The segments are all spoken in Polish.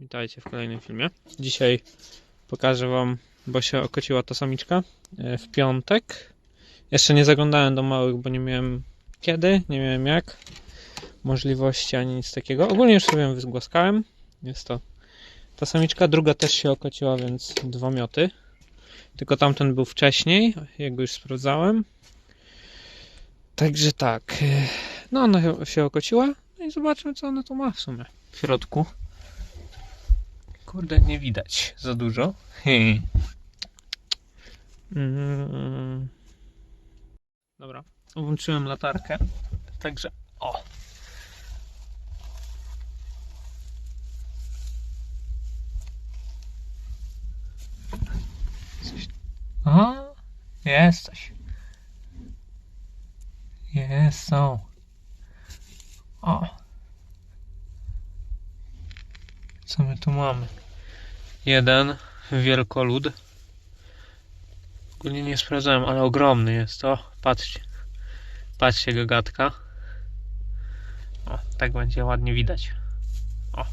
Witajcie w kolejnym filmie. Dzisiaj pokażę Wam, bo się okociła ta samiczka e, w piątek. Jeszcze nie zaglądałem do małych, bo nie miałem kiedy, nie miałem jak, możliwości ani nic takiego. Ogólnie już sobie ją wygłaskałem. Jest to ta samiczka. Druga też się okociła, więc dwa mioty. Tylko tamten był wcześniej, jak go już sprawdzałem. Także tak, e, no ona się okociła. No i zobaczmy, co ona tu ma w sumie w środku. Kurde, nie widać za dużo. Hmm. Mm. Dobra, włączyłem latarkę. Także o. Coś... A, jest coś. Jest, są. O. Co my tu mamy? Jeden wielkolud. Ogólnie nie sprawdzałem, ale ogromny jest to. Patrzcie. Patrzcie gagatka. O, tak będzie ładnie widać. O.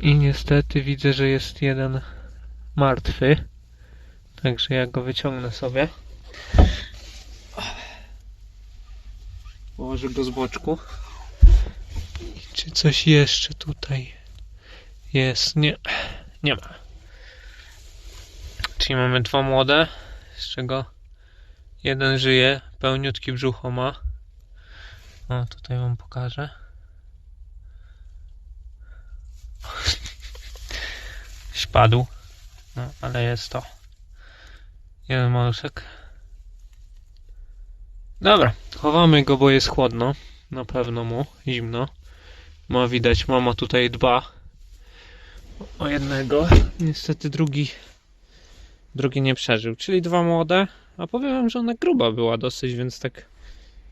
I niestety widzę, że jest jeden martwy. Także ja go wyciągnę sobie. Położę go z boczku. Czy coś jeszcze tutaj jest? Nie, nie ma. Czyli mamy dwa młode, z czego jeden żyje, pełniutki brzucho ma. O, tutaj wam pokażę. Spadł. No, ale jest to. Jeden maluszek. Dobra, chowamy go, bo jest chłodno. Na pewno mu zimno. Ma widać, mama tutaj dba o jednego. Niestety drugi drugi nie przeżył. Czyli dwa młode. A powiem wam, że ona gruba była dosyć, więc tak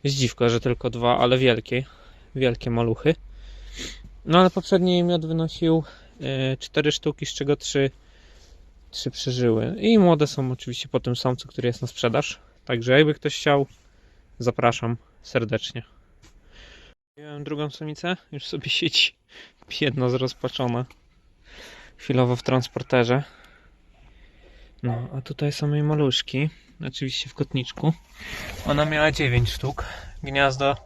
jest dziwko, że tylko dwa, ale wielkie. Wielkie maluchy. No ale poprzedni miod wynosił e, cztery sztuki, z czego trzy, trzy przeżyły. I młode są oczywiście po tym samcu, który jest na sprzedaż. Także jakby ktoś chciał, zapraszam serdecznie. Wziąłem drugą samicę, już sobie siedzi jedna zrozpaczona. Chwilowo w transporterze. No, a tutaj są jej maluszki. Oczywiście w kotniczku. Ona miała 9 sztuk. Gniazdo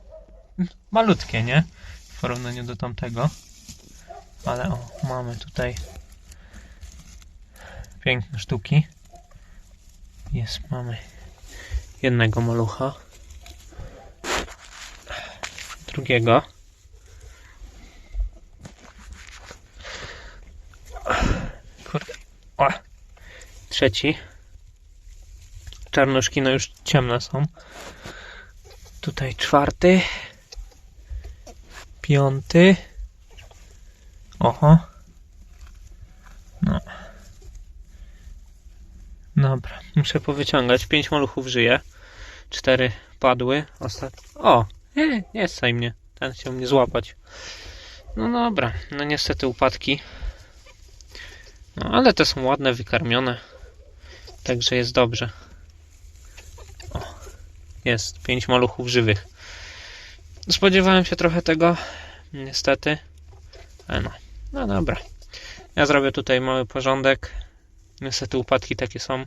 malutkie, nie? W porównaniu do tamtego. Ale o, mamy tutaj piękne sztuki. Jest, mamy jednego malucha. Drugiego. Trzeci. Czarnuszki no już ciemne są. Tutaj czwarty. Piąty. Oho. No. Dobra, muszę powyciągać. Pięć maluchów żyje. Cztery padły. Ostat... O! Nie, nie staj mnie. Ten chciał mnie złapać. No dobra, no niestety upadki. No ale te są ładne, wykarmione. Także jest dobrze. O, jest pięć maluchów żywych. Spodziewałem się trochę tego, niestety. Ale no, no dobra. Ja zrobię tutaj mały porządek. Niestety upadki takie są.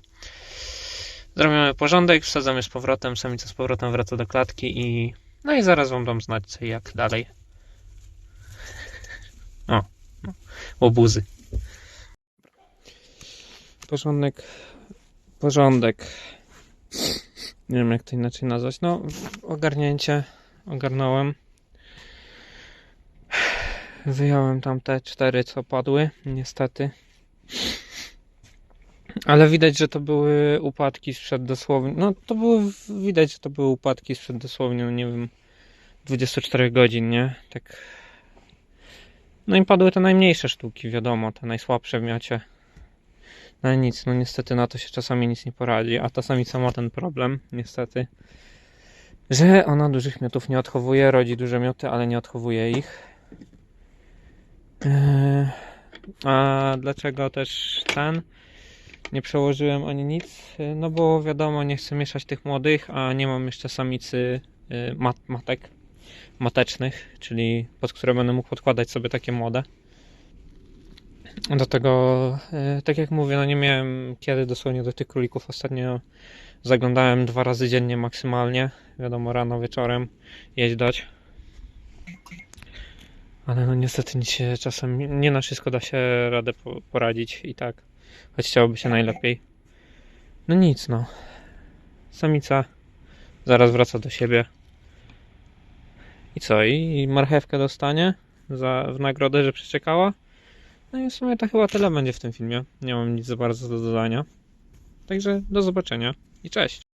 Zrobimy porządek, wsadzamy z powrotem, samica z powrotem wraca do klatki i no i zaraz wam dam znać co jak dalej. O, no, łobuzy. Porządek, porządek. Nie wiem jak to inaczej nazwać. No, ogarnięcie ogarnąłem. Wyjąłem tam te cztery, co padły, niestety. Ale widać, że to były upadki sprzed dosłownie. No, to były. Widać, że to były upadki sprzed dosłownie, no nie wiem, 24 godzin, nie? Tak. No i padły te najmniejsze sztuki, wiadomo, te najsłabsze w miocie. No nic, no niestety na to się czasami nic nie poradzi, a ta samica ma ten problem, niestety, że ona dużych miotów nie odchowuje, rodzi duże mioty, ale nie odchowuje ich. Eee, a dlaczego też ten? Nie przełożyłem ani nic, no bo wiadomo, nie chcę mieszać tych młodych, a nie mam jeszcze samicy e, mat, matek, matecznych, czyli pod które będę mógł podkładać sobie takie młode. Do tego, e, tak jak mówię, no nie miałem kiedy dosłownie do tych królików. Ostatnio zaglądałem dwa razy dziennie maksymalnie. Wiadomo, rano, wieczorem jeść dać. Ale no niestety nic się czasem, nie na wszystko da się radę po- poradzić i tak. Choć chciałoby się najlepiej. No nic no. Samica zaraz wraca do siebie. I co? I marchewkę dostanie za, w nagrodę, że przeczekała. No i w sumie to chyba tyle będzie w tym filmie. Nie mam nic za bardzo do dodania. Także do zobaczenia i cześć.